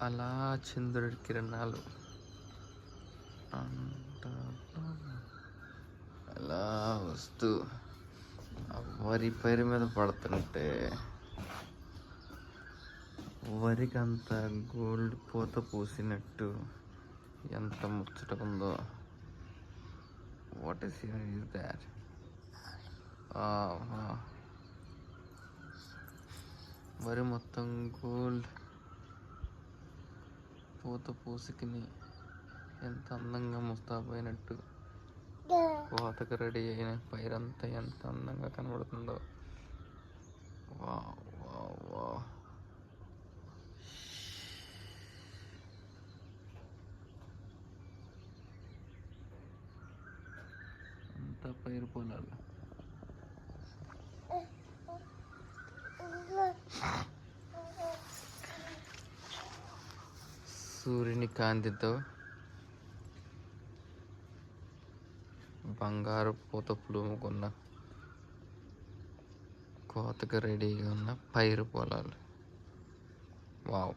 అలా చంద్రుడి కిరణాలు. అలా వస్తూ వరి పైరు మీద పడుతుంటే వరికి అంత గోల్డ్ పూత పూసినట్టు ఎంత ముచ్చట ఉందో వాట్ ఇస్ ఇస్ దాట్ వరి మొత్తం గోల్డ్ పూత పూసుకుని ఎంత అందంగా ముస్తాబైనట్టు కోతకు రెడీ అయిన పైరంతా ఎంత అందంగా కనబడుతుందో. వా వా వా అంతా పైరు పొలాలు. సూర్యుని కాంతితో బంగారు పూత పులుముకున్న కోతకు రెడీగా ఉన్న పైరు పొలాలు. వావ్.